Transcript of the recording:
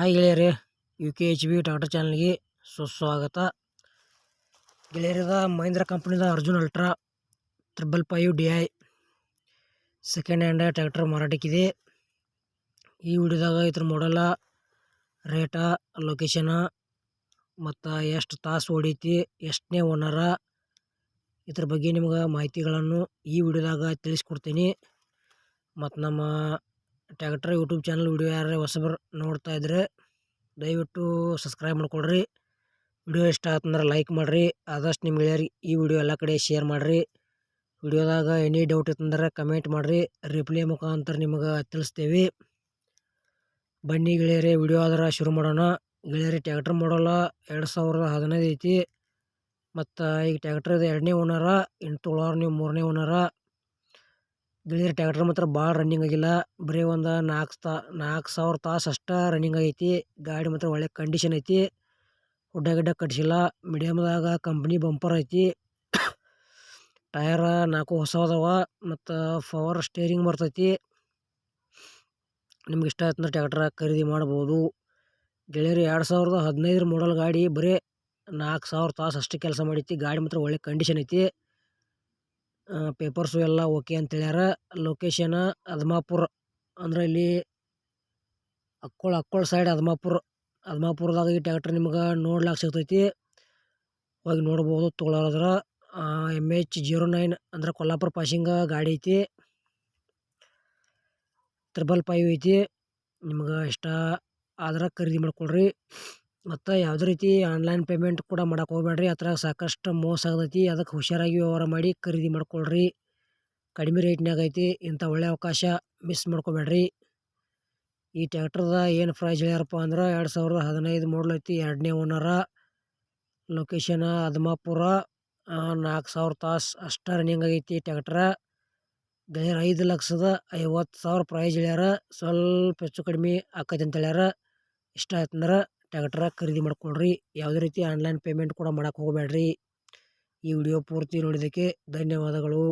Hi ಗೆಳೆಯರೇ, U K H B Tata ಚಾನಲ್ಗೆ ಸುಸ್ವಾಗತ. ಗೆಳೆಯರದ Mahindra ಕಂಪ್ನಿದ Arjun ultra triple five D I second hand tractor ಮಾರಾಟಕ್ಕಿದೆ ಈ ವಿಡಿಯೋದಾಗ ಇದ್ರ ಮಾಡಲ ರೇಟ ಲೊಕೇಶನ ಮತ್ತು ಎಷ್ಟು ತಾಸು ಹೊಡೀತಿ ಎಷ್ಟನೇ ಓನರ ಇದ್ರ ಬಗ್ಗೆ ನಿಮ್ಗೆ ಮಾಹಿತಿಗಳನ್ನು ಈ ವಿಡಿಯೋದಾಗ ತಿಳಿಸ್ಕೊಡ್ತೀನಿ. ಮತ್ತು ನಮ್ಮ ಟ್ಯಾಕ್ಟರ್, ಯೂಟ್ಯೂಬ್ ಚಾನಲ್ ವಿಡಿಯೋ ಯಾರು ಹೊಸಬರು ನೋಡ್ತಾ ಇದ್ರೆ ದಯವಿಟ್ಟು ಸಬ್ಸ್ಕ್ರೈಬ್ ಮಾಡ್ಕೊಳ್ರಿ. ವಿಡಿಯೋ ಇಷ್ಟ ಆತಂದ್ರೆ ಲೈಕ್ ಮಾಡಿರಿ. ಆದಷ್ಟು ನಿಮ್ಮ ಗೆಳೆಯರಿಗೆ ಈ ವಿಡಿಯೋ ಎಲ್ಲ ಕಡೆ ಶೇರ್ ಮಾಡಿರಿ. ವಿಡಿಯೋದಾಗ ಎನಿ ಡೌಟ್ ಇತ್ತಂದ್ರೆ ಕಮೆಂಟ್ ಮಾಡಿರಿ. ರಿಪ್ಲೈ ಮುಖಾಂತರ ನಿಮಗೆ ತಿಳಿಸ್ತೇವೆ. ಬನ್ನಿ ಗೆಳೆಯರೇ, ವಿಡಿಯೋ ಆದ್ರೆ ಶುರು ಮಾಡೋಣ. ಗೆಳೆಯರಿ, ಟ್ಯಾಕ್ಟ್ರ್ ಮಾಡೋಲ್ಲ. ಎರಡು ಸಾವಿರದ ಹದಿನೈದು ಐತಿ. ಮತ್ತು ಈಗ ಟ್ಯಾಕ್ಟ್ರದ ಎರಡನೇ ಓನರ ಎಂಟು ತೊಳಾರು ನೀವು ಮೂರನೇ ಓನರ ಗೆಳೆಯರಿ ಟ್ಯಾಕ್ಟರ್ ಮಾತ್ರ ಭಾಳ ರನ್ನಿಂಗ್ ಆಗಿಲ್ಲ. ಬರೀ ಒಂದು ನಾಲ್ಕು ತಾ ನಾಲ್ಕು ಸಾವಿರ ತಾಸು ಅಷ್ಟೇ ರನ್ನಿಂಗ್ ಆಗೈತಿ. ಗಾಡಿ ಮಾತ್ರ ಒಳ್ಳೆ ಕಂಡೀಷನ್ ಐತಿ. ಗುಡ್ಡ ಗಿಡ್ಡ ಕಟ್ಸಿಲ್ಲ. ಮೀಡಿಯಮ್ದಾಗ ಕಂಪ್ನಿ ಬಂಪರ್ ಐತಿ. ಟಯರ ನಾಲ್ಕು ಹೊಸ ಅದಾವ. ಮತ್ತು ಪವರ್ ಸ್ಟೇರಿಂಗ್ ಬರ್ತೈತಿ. ನಿಮ್ಗೆ ಇಷ್ಟ ಆಯ್ತಂದ್ರೆ ಟ್ಯಾಕ್ಟ್ರ ಖರೀದಿ ಮಾಡ್ಬೋದು. ಗೆಳೆಯರು ಎರಡು ಸಾವಿರದ ಹದಿನೈದರ ಮಾಡಲ್ ಗಾಡಿ ಬರೀ ನಾಲ್ಕು ಸಾವಿರ ತಾಸು ಅಷ್ಟು ಕೆಲಸ ಮಾಡೈತಿ. ಗಾಡಿ ಮಾತ್ರ ಒಳ್ಳೆ ಕಂಡೀಷನ್ ಐತಿ. ಪೇಪರ್ಸು ಎಲ್ಲ ಓಕೆ ಅಂತ ಹೇಳ್ಯಾರ ಲೊಕೇಶನ್ ಅದ್ಮಾಪುರ. ಅಂದ್ರೆ ಇಲ್ಲಿ ಅಕ್ಕೋಳ ಅಕ್ಕೋಳ ಸೈಡ್ ಅದ್ಮಾಪುರ. ಅದ್ಮಾಪುರದಾಗ ಈ ಟ್ಯಾಕ್ಟ್ರ್ ನಿಮ್ಗೆ ನೋಡ್ಲಾಕ ಸಿಗ್ತೈತಿ. ಹೋಗಿ ನೋಡ್ಬೋದು ತೊಗೊಳೋದ್ರ ಎಂ ಎಚ್ ಜೀರೋ ನೈನ್ ಅಂದ್ರೆ ಕೊಲ್ಲಾಪುರ ಪಾಸಿಂಗ ಗಾಡಿ ಐತಿ. ತ್ರಿಬಲ್ ಪೈವ್ ಐತಿ. ನಿಮ್ಗೆ ಇಷ್ಟ ಆದ್ರೆ ಖರೀದಿ ಮಾಡ್ಕೊಳ್ರಿ. ಮತ್ತು ಯಾವುದೇ ರೀತಿ ಆನ್ಲೈನ್ ಪೇಮೆಂಟ್ ಕೂಡ ಮಾಡೋಕೆ ಹೋಗಬೇಡ್ರಿ. ಅದ್ರಾಗ ಸಾಕಷ್ಟು ಮೋಸ ಆಗ್ತೈತಿ. ಅದಕ್ಕೆ ಹುಷಾರಾಗಿ ವ್ಯವಹಾರ ಮಾಡಿ ಖರೀದಿ ಮಾಡ್ಕೊಳ್ರಿ. ಕಡಿಮೆ ರೇಟ್ನಾಗ ಐತಿ. ಇಂಥ ಒಳ್ಳೆಯ ಅವಕಾಶ ಮಿಸ್ ಮಾಡ್ಕೊಬೇಡ್ರಿ. ಈ ಟ್ಯಾಕ್ಟ್ರದ ಏನು ಪ್ರೈಸ್ ಹೇಳ್ಯಾರಪ್ಪ ಅಂದ್ರೆ ಎರಡು ಸಾವಿರದ ಹದಿನೈದು ಮಾಡಲ್ ಐತಿ. ಎರಡನೇ ಓನರ ಲೊಕೇಶನ್ ಅದಮಾಪುರ ನಾಲ್ಕು ಸಾವಿರ ತಾಸು ಅಷ್ಟು ರನ್ನಿಂಗ್ ಆಗೈತಿ ಟ್ಯಾಕ್ಟ್ರ ಗೆಳೆಯರ ಐದು ಲಕ್ಷದ ಐವತ್ತು ಸಾವಿರ ಪ್ರೈಸ್ ಹೇಳ್ಯಾರ. ಸ್ವಲ್ಪ ಹೆಚ್ಚು ಕಡಿಮೆ ಆಕೈತೆ ಅಂತ ಹೇಳ್ಯಾರ. ಇಷ್ಟ ಆಯ್ತಂದ್ರೆ ಟ್ಯಾಕ್ಟ್ರ ಖರೀದಿ ಮಾಡ್ಕೊಳ್ರಿ. ಯಾವುದೇ ರೀತಿ ಆನ್ಲೈನ್ ಪೇಮೆಂಟ್ ಕೂಡ ಮಾಡಕ್ಕೆ ಹೋಗಬೇಡ್ರಿ. ಈ ವಿಡಿಯೋ ಪೂರ್ತಿ ನೋಡಿದ್ದಕ್ಕೆ ಧನ್ಯವಾದಗಳು.